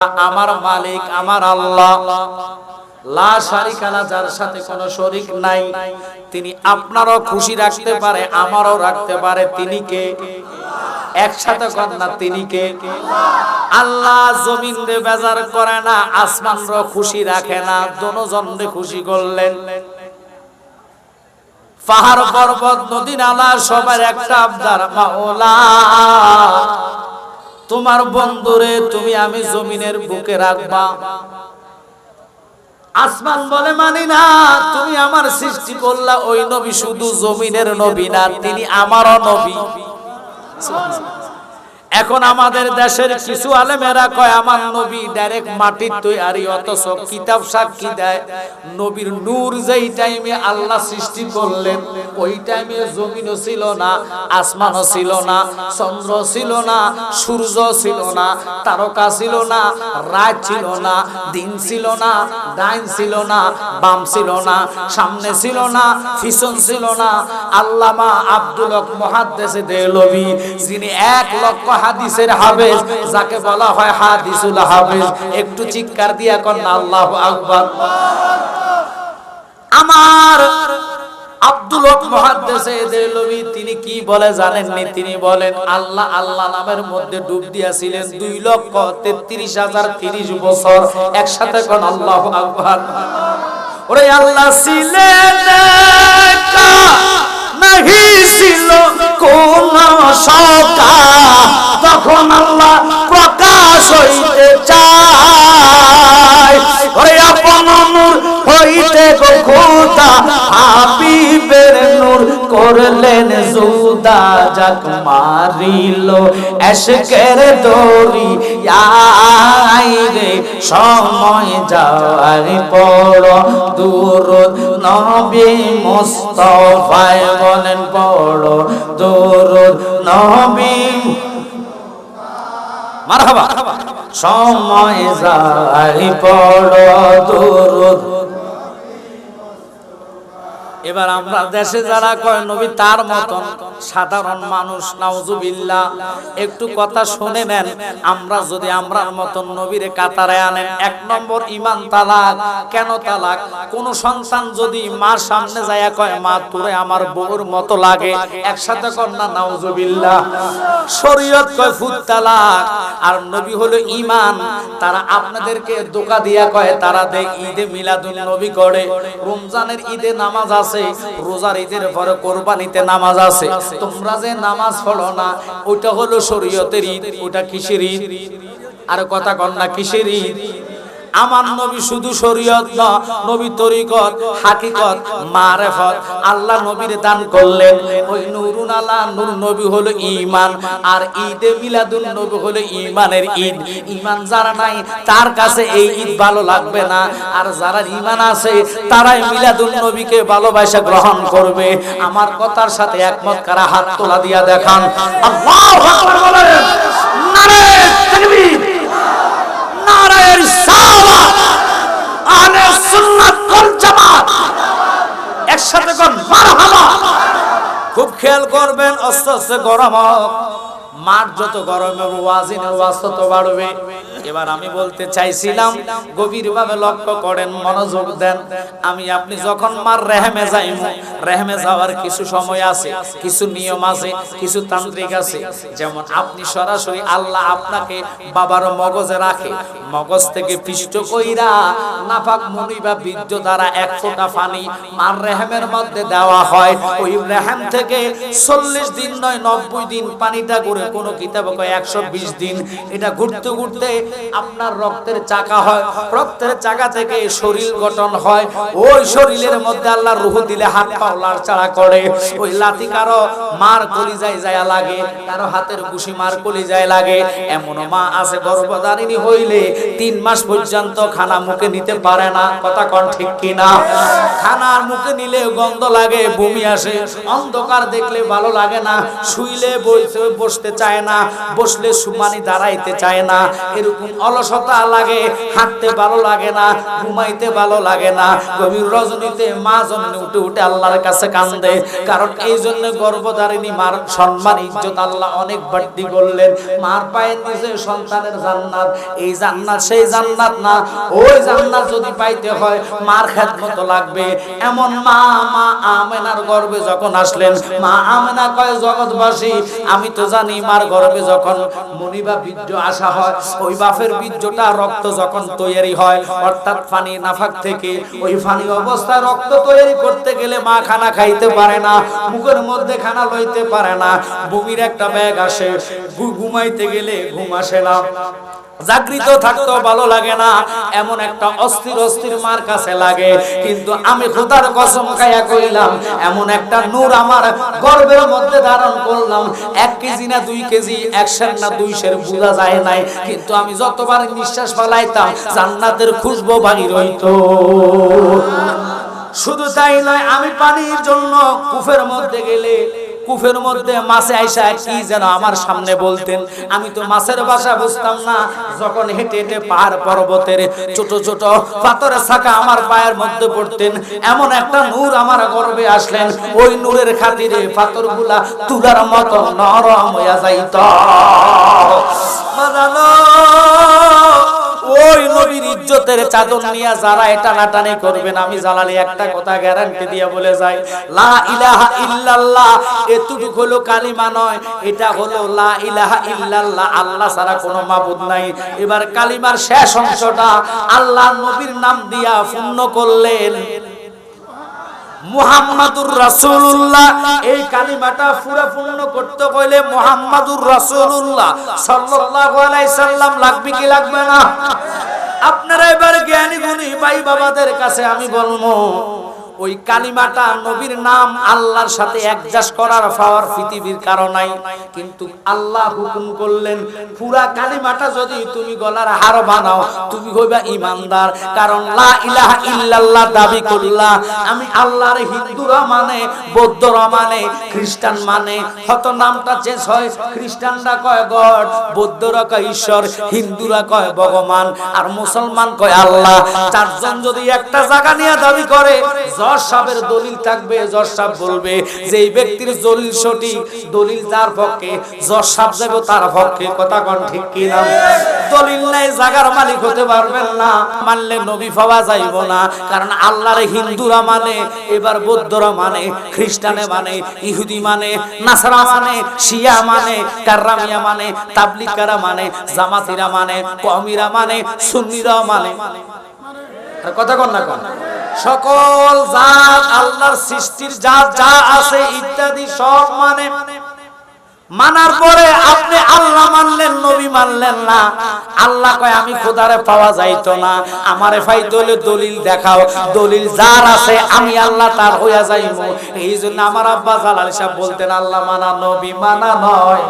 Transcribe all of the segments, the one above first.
আমার মালিক, আমার আল্লাহ। যার সাথে শরিক নাই। তিনি আপনারও খুশি রাখতে পারে, আমারও রাখতে পারে। তিনি কে? একসাথে না, তিনি কে? আল্লাহ জমিন বেজার করে না আসমান খুশি রাখে না দোনোজন খুশি করলেন। পাহাড় পর্বত, নদী, নালা, সবার একটা আবদার, মাওলা। তোমার বন্ধুরে তুমি আমি জমিনের বুকে রাখবা। আসমান বলে মানি না, তুমি আমার সৃষ্টি করলা, ওই নবী শুধু জমিনের নবী না, তিনি আমারও নবী। এখন আমাদের দেশের কিছু আলেমেরা কয় আমার নবী ডাইরেক্ট মাটির তৈরি অথচ কিতাব সাক্ষী দেয় নবীর নূর যেই টাইমে আল্লাহ সৃষ্টি করলেন ওই টাইমে জমিনও ছিল না আসমানও ছিল না চন্দ্র ছিল না সূর্য ছিল না তারকা ছিল না রাত ছিল না দিন ছিল না ডাইন ছিল না বাম ছিল না সামনে ছিল না পিছন ছিল না আল্লামা আব্দুল হক মুহাদ্দিসে দেলবি যিনি এক লক্ষ হাদিসের হাফেজ, যাকে বলা হয় হাদিসুল হাফেজ, একটু চিৎকার দিয়া কর আল্লাহু আকবার। আমার আব্দুল তিনি কি বলে জানেননি? তিনি বলেন, আল্লাহ আল্লাহ নামের মধ্যে ডুব দিয়েছিলেন দুই লক্ষ তেত্রিশ হাজার তিরিশ বছর। একসাথে কোন, আল্লাহ আকবার। ওরে আল্লাহ ছিলেন নাহি ছিল কোন সকা তখন আল্লাহ প্রকাশ হইতে চায়। ওরে আপন নূর হইতে গো খোদা, হাবিবের নূর করলেন জুদা জাক মারিল, এশকের দড়ি আই রে। সময় যাওয়ার পড় দূর নবী মুস্তফায় বলেন, পড় দূর নবী মারহাবা। সময় যাই পড় দূর এবার আমরা দেশে যারা কয় নবী, তার মতন সাধারণ মানুষ, নাউজুবিল্লাহ। একটু কথা শুনে নেন, আমরা যদি আমরার মতন নবীরে কাতারে আনেন, এক নম্বর ইমান তালাক। কেন তালাক? কোন সন্তান যদি মার সামনে যায়, কয়, মা, তোরে আমার বউর মতো লাগে। একসাথে কর না, নাউজুবিল্লাহ। শরীয়ত কয়, ফুত তালাক। আর নবী হলো ইমান তারা আপনাদেরকে দোকা দিয়া কয়, তারা দে ঈদে মিলাদুন নবী করে। রমজানের ঈদে নামাজ আছে রোজার ঈদের পরে কোরবানিতে নামাজ আছে। তোমরা যে নামাজ পড়ো না, ওইটা হলো শরীয়তের ঈদ ওটা কিসের ঈদ? আর কথা কন্যা কিসের ঈদ? আমার নবী শুধু শরীয়ত না, নবী তরিকত, হাকিকত, মারেফত, আল্লাহ নবীর দান করলেন। ওই নুরুন আল্লাহ নূর নবী হলো ঈমান, আর ঈদে মিলাদুন নবী হলো ঈমানের ঈদ। ঈমান যারা নাই, তার কাছে এই ঈদ ভালো লাগবে না। আর যারা ঈমান আছে, তারাই মিলাদুন নবীকে ভালোবাসা গ্রহণ করবে। আমার কথার সাথে একমত, কারা হাত তোলা দিয়া দেখান। আল্লাহু আকবার বলেন। করবেন আস্তে আস্তে গরম হোক। মাঠ যত গরম হবে ওয়াজিনের ওয়াজ তত বাড়বে। এবার আমি বলতে চাইছিলাম, গভীরভাবে লক্ষ্য করেন, মনোযোগ দেন। আমি, আপনি যখন মার রেহেমে যাই রেহেমে যাওয়ার কিছু সময় আছে, কিছু নিয়ম আছে, কিছু তান্ত্রিক আছে। যেমন আপনি সরাসরি আল্লাহ আপনাকে বাবার মগজে রাখে, মগজ থেকে পৃষ্ঠ কইরা নাফাক মনি বা বীর্য দ্বারা এক ফোঁটা পানি মার রেহেমের মধ্যে দেওয়া হয়। ওই রেহেম থেকে চল্লিশ দিন নয়, নব্বই দিন পানিটা করে কোনো কিতাবে একশো বিশ দিন। এটা ঘুরতে ঘুরতে আপনার রক্তের চাকা হয়। রক্তের চাকা থেকে শরীর গঠন হয়। ওই শরীরের মধ্যে আল্লাহ রুহ দিলে হাত পা চাড়া করে। ওই লাথি কারও মার কলি যায় যায় লাগে, কারও হাতের ঘুষি মার কলি যায় লাগে। এমন মা আছে গর্ভধারিণী হইলে তিন মাস পর্যন্ত খানা মুখে নিতে পারে না। কথা কন ঠিক কিনা? খানার মুখে নিলে গন্ধ লাগে, বমি আসে। অন্ধকার দেখলে ভালো লাগে না। শুইলে বসতে চায় না, বসলে সুমানি দাঁড়াইতে চায় না। এরকম অলসতা লাগে, হাঁটতে ভালো লাগে না, ঘুমাইতে ভালো লাগে না, গভীর রজনীতে মা জন্মে উঠে উঠে আল্লাহর কাছে কান্দে। কারণ এই জন্য গর্ভধারিণী মার সম্মান, ইজ্জত আল্লাহ অনেক বাড়তি করলেন। মার পায়ের নিচে সন্তানের জান্নাত, এই জান্নাত সেই জান্নাত না, ওই জান্নাত যদি পাইতে হয়, মার খেদমত লাগবে। এমন মা মা আমেনার গর্বে যখন আসলেন, মা আমেনা কয়, জগৎবাসী, আমি তো জানি মার গর্বে যখন মনিবা বীর্য আসা হয়, ওই বাপের বীর্যটা রক্ত যখন তৈরি হয়, অর্থাৎ ফানি নাফাক থেকে, ওই ফানি অবস্থায় রক্ত তৈরি করতে গেলে মা খানা খাইতে পারে না মুখের মধ্যে খানা লইতে পারে না, বমির একটা ব্যাগ আসে ঘুমাইতে গেলে ঘুম আসে না। জাগৃত থাকতেও ভালো লাগে না, এমন একটা অস্থির অস্থির মার কাছে লাগে, কিন্তু আমি খোদার কসম খাইয়া কইলাম, এমন একটা নূর আমার গর্বের মধ্যে ধারণ করলাম, এক কেজি না দুই কেজি একশের না দুই সের বোঝা যায় নাই, কিন্তু আমি যতবার নিঃশ্বাস ফেলাইতাম, জান্নাতের খুশবু বাহির হইতো শুধু তাই নয়, আমি পানির জন্য কুফের মধ্যে গেলে, কুফের মধ্যে মাছে আইসা কি যেন আমার সামনে বলতেন। আমি তো মাছের বাসা বুঝতাম না, যখন হেঁটে হেঁটে পাহাড় পর্বতের ছোট ছোট পাথরের শাখা আমার পায়ের মধ্যে পড়তেন, এমন একটা নূর আমার গর্বে আসলেন। ওই নূরের খাতিরে পাথরগুলা তুলার মতো নরম হইয়া যাইত। বাজানো ইজ্জতের চাদর নিয়ে যারা এটা নাটানি করবেন আমি জালালি একটা কথা গ্যারান্টি দিয়ে বলে যাই, লা ইলাহা ইল্লাল্লাহ এতটুক হলো কালিমা নয়, এটা হলো লা ইলাহা ইল্লাল্লাহ, আল্লাহ ছাড়া কোনো মাবুদ নাই। এবার কালিমার শেষ অংশটা আল্লাহ নবীর নাম দিয়া পূর্ণ করলেন। মুহাম্মাদুর রাসূলুল্লাহ, এই কালিমাটা পুরো পূর্ণ করতে কইলে মুহাম্মাদুর রাসূলুল্লাহ, সাল্লাল্লাহু আলাইহি সাল্লাম লাগবে কি লাগবে না? আপনারা এবার জ্ঞানী গুণী ভাই বাবাদের কাছে আমি বলব ওই কালিমাটা নবীর নাম আল্লাহর সাথে অ্যাডজাস্ট করার পাওয়ার পৃথিবীর কারণ নাই। কিন্তু আল্লাহ হুকুম করলেন, পুরা কালিমাটা যদি তুমি গলার হার বানাও, তুমি হইবা ইমানদার। কারণ লা ইলাহা ইল্লাল্লাহ দাবি করলা, আমি আল্লাহর হিন্দুরা মানে বৌদ্ধরা মানে খ্রিস্টান মানে হত নামটা চেঞ্জ হয়, খ্রিস্টানরা কয় গড, বৌদ্ধরা কয় ঈশ্বর, হিন্দুরা কয় ভগবান, আর মুসলমান কয় আল্লাহ। চারজন যদি একটা জায়গা নিয়ে দাবি করে জজ সাহেবের দলিল থাকবে জজ সাহেব বলবে যে ব্যক্তির দলিল সঠিক, দলিল তার পক্ষে জজ সাহেব যাবে তার পক্ষে, কথা কোন ঠিক কি না দলিল নাই, জাগার মালিক হতে পারবেন না, মানলে নবী পাওয়া যাইব না, কারণ আল্লাহর হিন্দুরা মানে এবার বৌদ্ধরা মানে খ্রিস্টানে মানে ইহুদি মানে নাসারা মানে শিয়া মানে কার্রামিয়া মানে তাবলিকারা মানে জামাতিরা মানে কমিরা মানে সুন্নিরা মানে। কথা কন না কন? সকল জাত, আল্লাহর সৃষ্টির জাত যা আছে ইত্যাদি সব মানে। মানার পরে আপনি আল্লাহ মানলেন, নবী মানলেন না। আল্লাহ কয়, আমি খোদারে পাওয়া যাইতো না। আমারে পাইতে হলে দলিল দেখাও। দলিল যার আছে, আমি আল্লাহ তার হইয়া যাইব এই জন্য আমার আব্বা জালাল সাহেব বলতেন, আল্লাহ মানা নবী মানা নয়।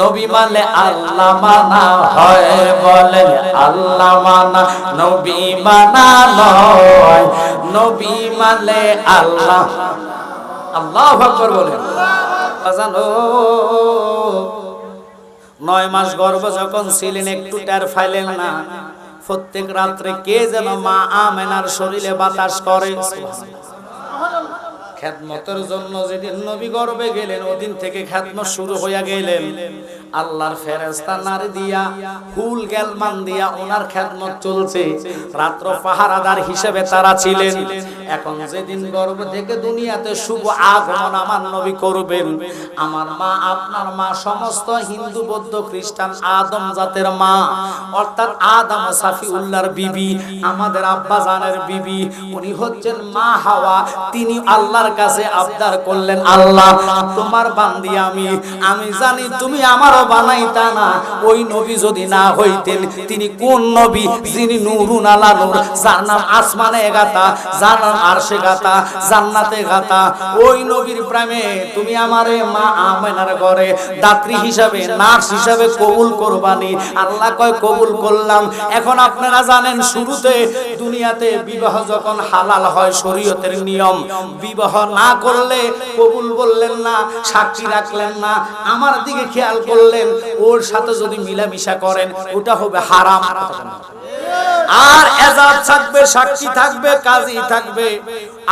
নবী মানলে আল্লাহ মানা হয় বলেন আল্লাহ মানা। নবী মানা নয়। নবী মানলে আল্লাহ। আল্লাহ বলেন। বাজানো। নয় মাস গর্ভ যখন ছিলেন, একটু টের ফাইলেন না। প্রত্যেক রাত্রে কে যেন মা আমেনার শরীরে বাতাস করে। খ্যাতমতের জন্য যেদিন নবী গর্বে গেলেন, ওদিন থেকে খ্যাতমত শুরু হইয়া গেলেন। আল্লাহর ফেরেস্তা নারী দিয়া, হুল গেলমান দিয়া ওনার খ্যাতমত চলছে। রাত্র পাহারাদার হিসেবে তারা ছিলেন। এখন যেদিন গর্ব থেকে দুনিয়াতে শুভ আগমন আমার নবী করবেন, আমার মা আপনার মা সমস্ত হিন্দু, বৌদ্ধ, খ্রিস্টান, আদম জাতের মা, অর্থাৎ আদম সাফি উল্লাহর বিবি, আমাদের আব্বা জানের বিবি, উনি হচ্ছেন মা হাওয়া, তিনি আল্লাহর কাছে আবদার করলেন, আল্লাহ, তোমার বান্দি আমি আমি জানি তুমি আমারও কবুল আল্লাহ কয়, কবুল করলাম। এখন আপনারা জানেন, শুরুতে দুনিয়াতে বিবাহ যখন হালাল হয়, শরীয়তের নিয়ম। বিবাহ না করলে কবুল বললেন না, সাক্ষী রাখলেন না। আমার দিকে খেয়াল করলেন ওর সাথে যদি মিলামিশা করেন, ওটা হবে হারাম। আর এজাজ থাকবে, সাক্ষী থাকবে, কাজী থাকবে।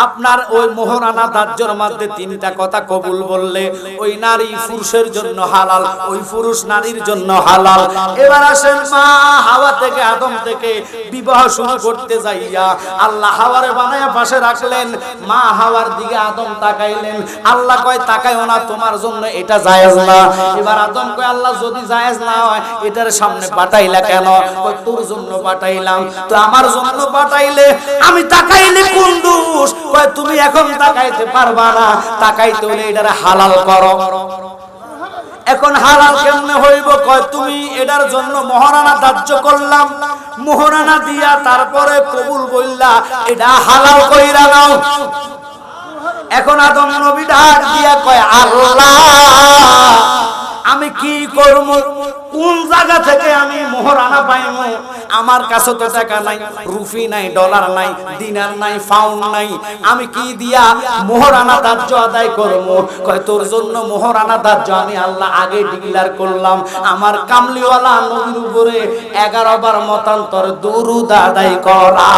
আপনার ওই মোহরানা দার্যর মধ্যে তিনটা কথা কবুল বললে, ওই নারী পুরুষের জন্য হালাল, ওই পুরুষ নারীর জন্য হালাল। এবার আসেন মা, হাওয়া থেকে, আদম থেকে বিবাহ শুরু করতে যাইয়া আল্লাহ হাওয়ারে বানায়া পাশে রাখলেন। মা হাওয়ার দিকে আদম তাকাইলেন। আল্লাহ কয় তাকাইও না, তোমার জন্য এটা জায়েজ না। এবার আদম কয়, আল্লাহ, যদি জায়েজ না হয়, এটার সামনে পাঠাইলা কেন? তোর জন্য পাঠাইলাম। তো আমার জন্য পাঠাইলে, আমি তাকাইলে কোন দোষ? তুমি এখন তাকাইতে পারবা না। তাকাইতে হলে এটার হালাল করো। এখন হালাল কেমনে হইব? কয়, তুমি এটার জন্য মহারানা ধার্য করলাম। মোহরানা দিয়া তারপরে কবুল বললা এটা হালাল কইরা নাও। এখন আদম নবী ডাক দিয়া কয়, আল্লাহ, আমি কি করব? কোন জায়গা থেকে আমি মোহরানা পাইব আমার কাছে তো টাকা নাই রুফি নাই, ডলার নাই, দিনার নাই ফাউন্ড নাই। আমি কি দিয়া মোহরানা ধার্য আদায় করব? কয়, তোর জন্য মোহরানা ধার্য আমি আল্লাহ আগে ডিক্লার করলাম। আমার কামলিওয়ালা নবীর উপরে এগারো বার মতান্তর দুরুদ আদায় করা।